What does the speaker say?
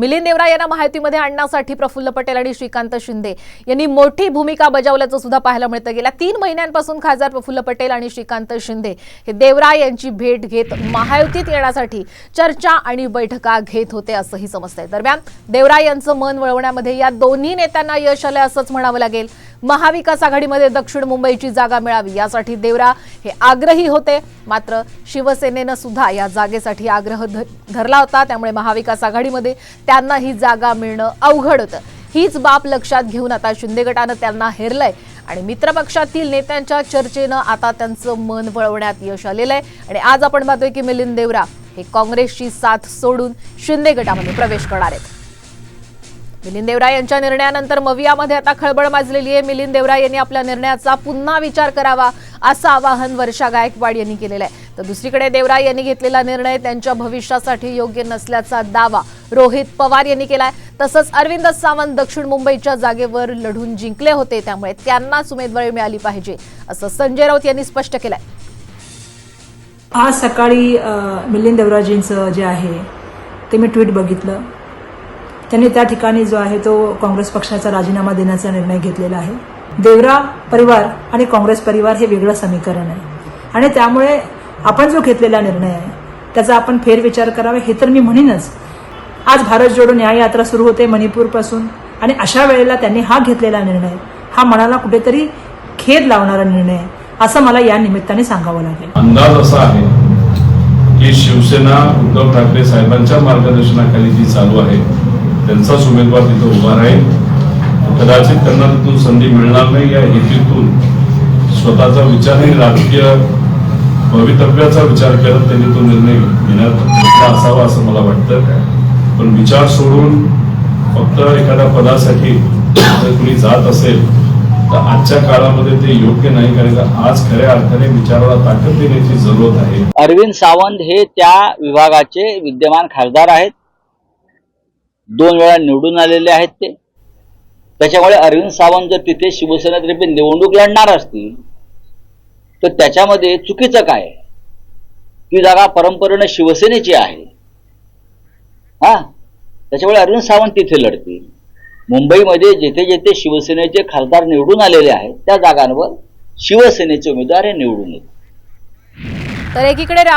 मिलिंद देवरा यांना माहितीमध्ये आणण्यासाठी प्रफुल्ल पटेल आणि श्रीकांत शिंदे यांनी मोठी भूमिका बजावल्याचं सुद्धा पाहायला मिळतं. गेल्या तीन महिन्यांपासून खासदार प्रफुल्ल पटेल आणि श्रीकांत शिंदे हे देवरा यांची भेट घेत महायुतीत येण्यासाठी चर्चा आणि बैठका घेत होते असंही समजतंय. दरम्यान देवरा यांचं मन वळवण्यामध्ये या दोन्ही नेत्यांना यश आलं असंच म्हणावं लागेल. महाविकास आघाडीमध्ये दक्षिण मुंबईची जागा मिळावी यासाठी देवरा हे आग्रही होते. मात्र शिवसेनेनं सुद्धा या जागेसाठी आग्रह धरला होता. त्यामुळे महाविकास आघाडीमध्ये त्यांना ही जागा मिळणं अवघड होतं. हीच बाब लक्षात घेऊन आता शिंदे गटानं त्यांना हेरलंय. आणि मित्रपक्षातील नेत्यांच्या चर्चेनं आता त्यांचं मन वळवण्यात यश आलेलं आहे. आणि आज आपण पाहतोय की मिलिंद देवरा हे काँग्रेसची साथ सोडून शिंदे गटामध्ये प्रवेश करणार आहेत. मिलिंद देवरा यांच्या निर्णयानंतर मवियामध्ये आता खळबळ माजलेली आहे. मिलिंद देवरा यांनी आपल्या निर्णयाचा पुन्हा विचार करावा असं आवाहन वर्षा गायकवाड यांनी केलेलं आहे. तर दुसरीकडे देवरा यांनी घेतलेला निर्णय त्यांच्या भविष्यासाठी योग्य नसल्याचा दावा रोहित पवार यांनी केलाय. तसंच अरविंद सावंत दक्षिण मुंबईच्या जागेवर लढून जिंकले होते त्यामुळे त्यांनाच उमेदवारी मिळाली पाहिजे असं संजय राऊत यांनी स्पष्ट केलंय. आज सकाळी मिलिंद देवराजींचं जे आहे ते मी ट्विट बघितलं. त्यांनी त्या ठिकाणी जो आहे तो काँग्रेस पक्षाचा राजीनामा देण्याचा निर्णय घेतलेला आहे. देवरा परिवार आणि काँग्रेस परिवार हे वेगळं समीकरण आहे. आणि त्यामुळे आपण जो घेतलेला निर्णय आहे त्याचा आपण फेरविचार करावा हे तर मी म्हणेनच. आज भारत जोडो न्याय यात्रा सुरू होते मणिपूरपासून आणि अशा वेळेला त्यांनी हा घेतलेला निर्णय हा मनाला कुठेतरी खेद लावणारा निर्णय आहे असं मला या निमित्ताने सांगावं लागेल. अंदाज असा आहे की शिवसेना उद्धव ठाकरे साहेबांच्या मार्गदर्शनाखाली जी चालू आहे त्यांचाच उमेदवार तिथं उभा राहील. कदाचित त्यांना तिथून संधी मिळणार नाही या हेतूतून स्वतःचा विचार आणि राजकीय भवितव्याचा विचार करत त्यांनी तो निर्णय घेण्यात घेतला असावा असं मला वाटतं. पण विचार सोडून फक्त एखाद्या पदासाठी जर कुणी जात असेल तर आजच्या काळामध्ये ते योग्य नाही कारण का आज खऱ्या अर्थाने विचाराला ताकद देण्याची जरूरत आहे. अरविंद सावंत हे त्या विभागाचे विद्यमान खासदार आहेत. दोन वेळा निवडून आलेले आहेत ते. त्याच्यामुळे अरविंद सावंत जर तिथे शिवसेनेतर्फे निवडणूक लढणार असतील तर त्याच्यामध्ये चुकीचं काय? ती जागा परंपरेनं शिवसेनेची आहे. हा? त्याच्यामुळे अरविंद सावंत तिथे लढतील. मुंबईमध्ये जेथे जेथे शिवसेनेचे खासदार निवडून आलेले आहेत त्या जागांवर शिवसेनेचे उमेदवार हे निवडून येतील. तर एकीकडे